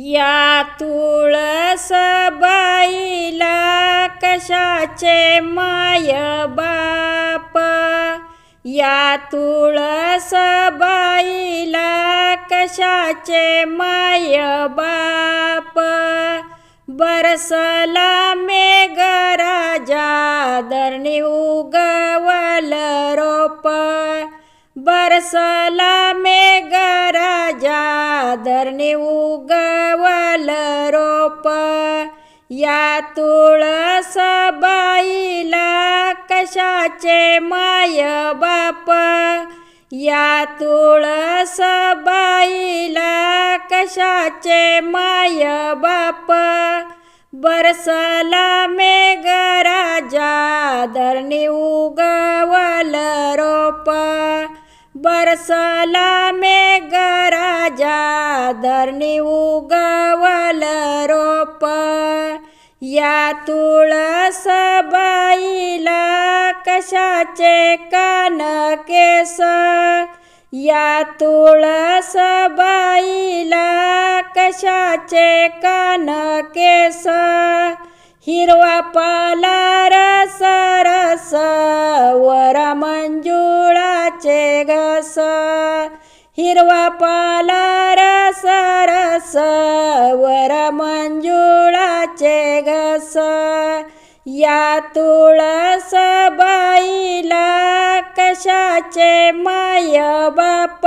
या तुळस बाईला कशाचे माय बाप? या तुळस बाईला कशाचे माय बाप? बरसला मेघ राजा धरणी उगवल रोप. बरसला मेघ आदरणी उगवल रोप. या तुळस बाईला कशाचे माय बाप. या तुळस बाईला कशाचे माय बाप. बरसला मेघ राजा धरणी उगवल रोप. बरसला मेघ राजा धरणी उगवल रोप. या तुळस बाईला कशाचे कान केस. या तुळस बाईला कशाचे कान केस. हिरवा पाला रस हिरवा पाला रस रस वर मंजुळाचे घस. या तुळस बाईला कशाचे माय बाप?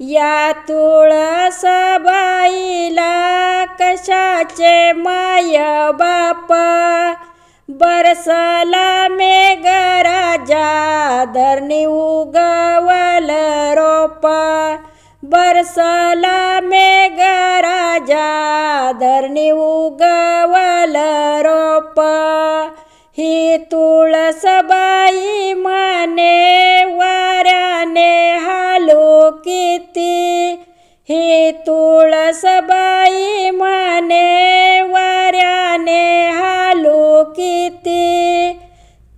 या तुळस बाईला कशाचे माय बाप? बरसला मेघ राजा धरणी उगवल रोप बरसला मेघ राजा धरणी उगवल रोप. ही तुळस बाई माने वाऱ्याने हालू किती. ही तुळस बाई माने वाऱ्याने हालू किती.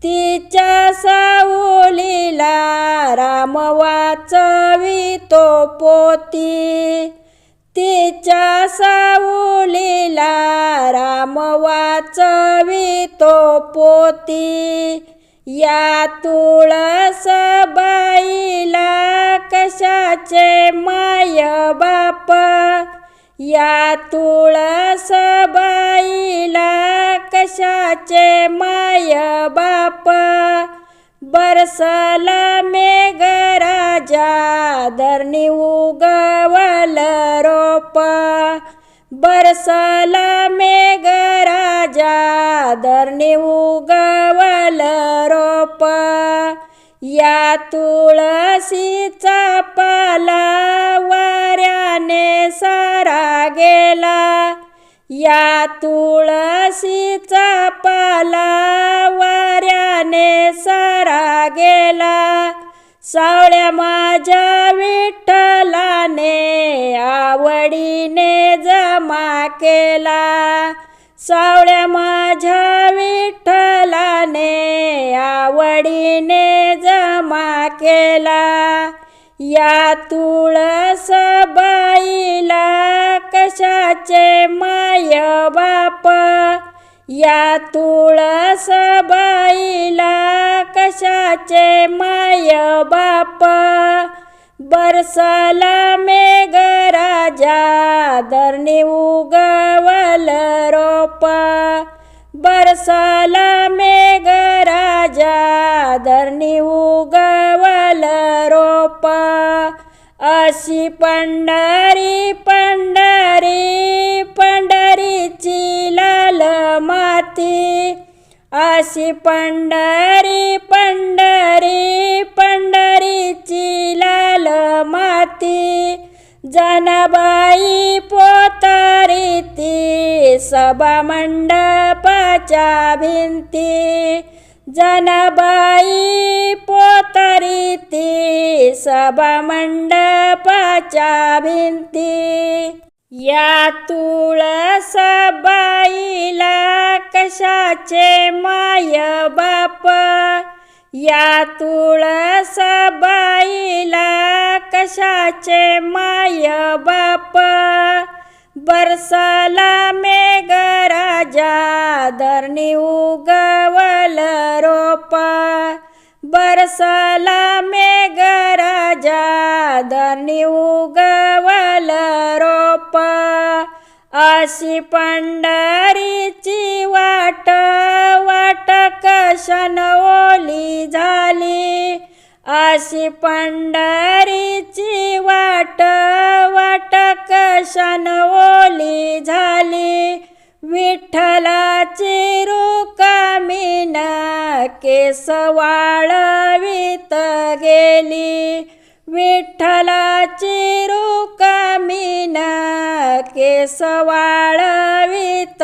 तिच्या सावलीला राम वाचवितो पोती. तिच्या साऊलीला राम वाचवितो पोती. या तुळस बाईला कशाचे माय बाप. या तुळस बाईला कशाचे माय बाप. बरसला मेघराजा धरणी उगवल रोप. बरसला मेघराजा धरणी उगवल रोप. या तुळशीचा पाला वाऱ्याने सारा गेला. या तुळशीचा पाला वाऱ्याने सारा गेला. सावळ्या माझ्या विठ्ठलाने आवडीने जमा केला. सावळ्या माझ्या विठ्ठलाने आवडीने जमा केला. या तुळस बाईला कशाचे माय बाप? या तुळस बाईला कशाचे माय बाप? बरसला मेघ राजा धरणी उगवल रोपा. बरसाला मेघ राजा धरणी उगवल रोप. अशी पंढरी पंढरी पंढरीची लाल माती. अशी पंढरी पंढरी पंढरीची लाल माती. जनबाई पोतारी सभा मंडपाच्या भिंती. जनबाई पोतारी ती सभा मंडपाच्या भिंती. या तुळसबाईला कशाचे माय बाप? या तुळस बाईला कशाचे माय बाप? बरसला मेघराजा धरणी उगवल रोप. बरसला मेघराजा धरणी उगवल रोप. अशी पंढरीची वाट दर्शन ओली झाली. अशी पंढरीची वाट वाट कशन ओली झाली. विठ्ठलाची रुकामीन केस वाळवीत गेली. विठ्ठलाची रुकामीन केस वाळवीत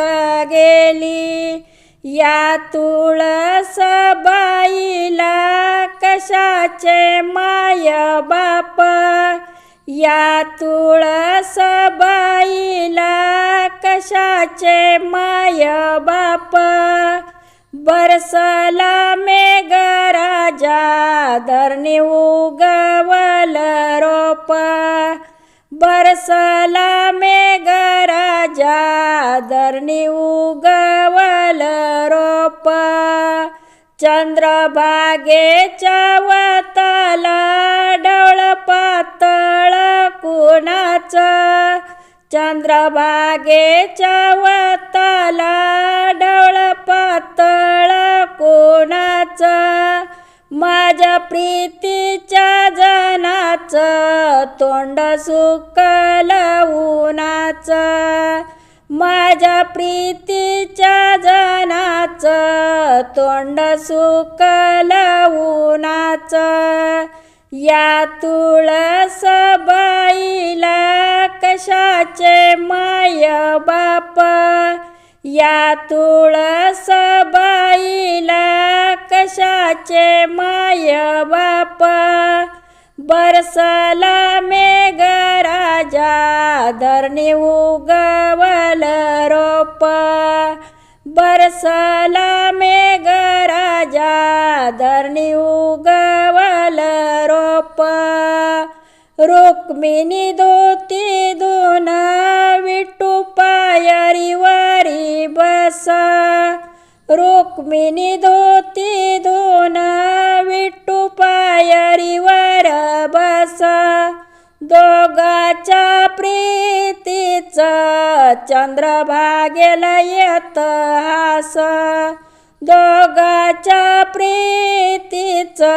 गेली. या तुळस बाईला कशाचे माय बाप? या तुळस बाईला कशाचे माय बाप? बरसला मेघराजा धरणी उगवल रोप. बरसला मेघराजा धरणी उगवल रोप. चंद्रभागेच्या वताला डवळ पातळ कुणाच? चंद्रभागेच्या वताला डवळ पातळ कोणाचं? माझ्या प्रीतीच्या जनाचं तोंड सुकल उन्हाचं माझ्या प्रीतीच्या जनाचं तोंड सुकल उन्हाचं या तुळस बाईला कशाचे माय बाप? या तुळस बाईला कशाचे माय बाप? बरसला मेघराजा धरणी उगवल रोप. बरसला मेघराजा धरणी उगवल रोप. रुक्मिणी धोती दोन विठू बसा। बस रुक्मिणी धोती दोना विटू पायारी वार बसा। दोघाच्या प्रीतीचा चंद्रभागेला येत हास। दोघाच्या प्रीतीचा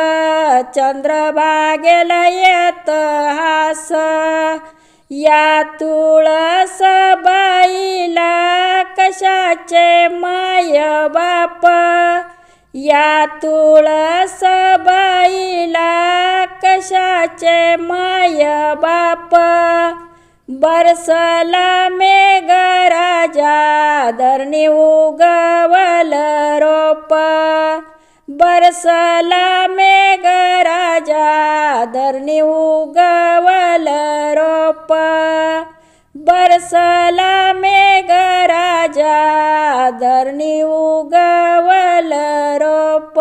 चंद्रभागेला येत हास या तुळस बाईला कशाचे माय बाप? या तुळस बाईला कशाचे माय बाप? बरसला मेघराजा धरणी उगवल रोप. बरसला मेघराजा धरणी उगवल रोप. बरसला मेघराजा धरणी उगवल रोप.